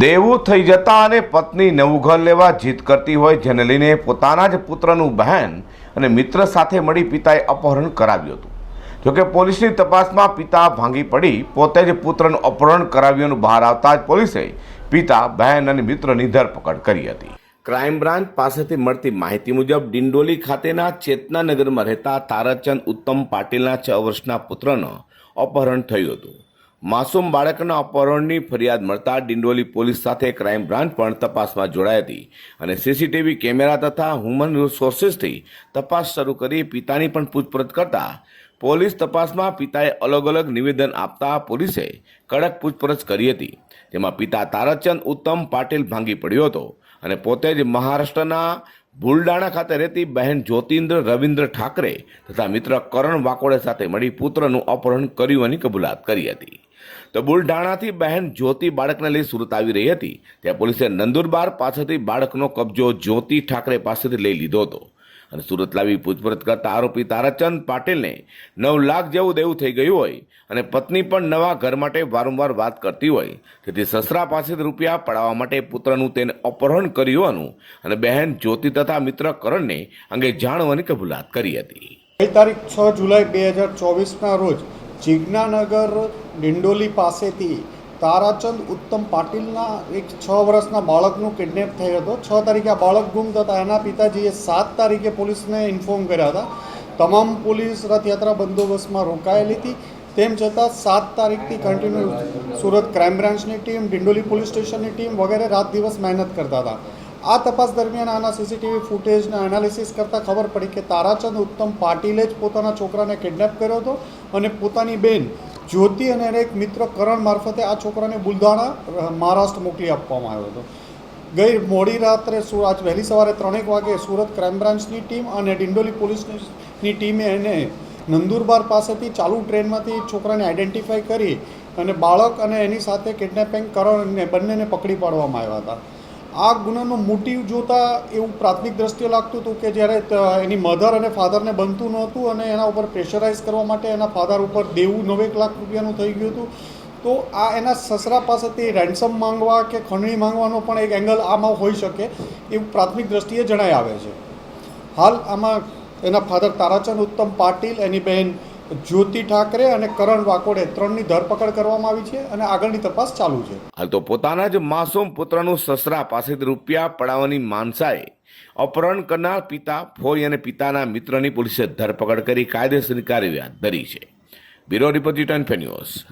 દેવું થઈ જતા અને પત્ની નવું ઘર લેવા જીદ કરતી હોય, જેને લઈને પોતાના જ પુત્રનું બહેન અને મિત્ર સાથે મળી પિતાએ અપહરણ કરાવ્યું હતું. જોકે પોલીસની તપાસમાં પિતા ભાંગી પડી, પોતે જ પુત્રનું અપહરણ કરાવ્યાનું બહાર આવતા જ પોલીસે પિતા, બહેન અને મિત્રની ધરપકડ કરી હતી. ક્રાઇમ બ્રાન્ચ પાસેથી મળતી માહિતી મુજબ ડિંડોલી ખાતેના ચેતનાનગરમાં રહેતા તારાચંદ ઉત્તમ પાટીલના છ વર્ષના પુત્રનું અપહરણ થયું હતું. માસૂમ બાળકના અપહરણની ફરિયાદ મળતા ડિંડોલી પોલીસ સાથે ક્રાઇમ બ્રાન્ચ પણ તપાસમાં જોડાઈ હતી અને સીસીટીવી કેમેરા તથા હ્યુમન રિસોર્સિસથી તપાસ શરૂ કરી પિતાની પણ પૂછપરછ કરતા પોલીસ તપાસમાં પિતાએ અલગ અલગ નિવેદન આપતા પોલીસે કડક પૂછપરછ કરી હતી. તેમાં પિતા તારાચંદ ઉત્તમ પાટીલ ભાંગી પડ્યો હતો અને પોતે જ મહારાષ્ટ્રના બુલડાણા ખાતે રહેતી બહેન જ્યોતિન્દ્ર રવિન્દ્ર ઠાકરે તથા મિત્ર કરણ વાકોડે સાથે મળી પુત્રનું અપહરણ કર્યું એની કબૂલાત કરી હતી. તો બુલઢાણાથી બહેન જ્યોતિ બાળકને લઈ સુરત આવી રહી હતી. ત્યાં પોલીસે નંદુરબાર પાસેથી બાળકનો કબજો જ્યોતિ ઠાકરે પાસેથી લઈ લીધો હતો. અને સુરત લાવી પૂછપરછ કરતા આરોપી તારાચંદ પાટીલને નવ લાખ જેવું દેવું થઈ ગયું હોય અને પત્ની પણ નવા ઘર માટે વારંવાર વાત કરતી હોય. તેથી સસરા પાસેથી રૂપિયા પડાવવા માટે પુત્રનું તેને અપહરણ કર્યું હોવાનું અને બહેન જ્યોતિ તથા મિત્ર કરણને અંગે જાણવાની કબૂલાત કરી હતી. તારીખ છ જુલાઈ બે હજાર ચોવીસના રોજ જિજ્ઞાનગર ડિંડોલી પાસેથી તારાચંદ ઉત્તમ પાટીલના એક છ વર્ષના બાળકનું કિડનેપ થયો હતો. છ તારીખે આ બાળક ગુમ થતા એના પિતાજીએ સાત તારીખે પોલીસને ઇન્ફોર્મ કર્યા હતા. તમામ પોલીસ રથયાત્રા બંદોબસ્તમાં રોકાયેલી હતી. તેમ છતાં સાત તારીખથી કન્ટિન્યુ સુરત ક્રાઇમ બ્રાન્ચની ટીમ, ડિંડોલી પોલીસ સ્ટેશનની ટીમ વગેરે રાત દિવસ મહેનત કરતા હતા. આ તપાસ દરમિયાન આના સીસીટીવી ફૂટેજના એનાલિસિસ કરતાં ખબર પડી કે તારાચંદ ઉત્તમ પાટીલે જ પોતાના છોકરાને કિડનેપ કર્યો હતો અને પોતાની બેન જ્યોતિ અને એને એક મિત્ર કરણ મારફતે આ છોકરાને બુલધાણા મહારાષ્ટ્ર મોકલી આપવામાં આવ્યો હતો. ગઈ મોડી રાત્રે આજ વહેલી સવારે ત્રણેક વાગે સુરત ક્રાઇમ બ્રાન્ચની ટીમ અને ડિંડોલી પોલીસની ટીમે એને નંદુરબાર પાસેથી ચાલુ ટ્રેનમાંથી છોકરાને આઈડેન્ટિફાઈ કરી અને બાળક અને એની સાથે કિડનેપિંગ કરણને બંનેને પકડી પાડવામાં આવ્યા હતા. આ ગુનાનો મોટિવ જોતા એવું પ્રાથમિક દ્રષ્ટિએ લાગતું હતું કે જ્યારે એની મધર અને ફાધરને બનતું નહોતું અને એના ઉપર પ્રેશરાઇઝ કરવા માટે એના ફાધર ઉપર દેવું નવેક લાખ રૂપિયાનું થઈ ગયું હતું. તો આ એના સસરા પાસેથી રેન્સમ માંગવા કે ખંડણી માંગવાનો પણ એક એંગલ આમાં હોઈ શકે એવું પ્રાથમિક દ્રષ્ટિએ જણાઈ આવે છે. હાલ આમાં એના ફાધર તારાચંદ ઉત્તમ પાટીલ, એની બહેન જ્યોતિ ઠાકરે અને કરણ વાકોડે ત્રણની ધરપકડ કરવામાં આવી છે અને આગળની તપાસ ચાલુ છે. હાલ તો પોતાના જ માસૂમ પુત્રનું સસરા પાસેથી રૂપિયા પડાવવાની માનસાએ અપહરણ કરનાર પિતા, ફોઈ અને પિતાના મિત્રની પોલીસે ધરપકડ કરી કાયદેસરની કાર્યવાહી ધરી છે. Bureau report return news.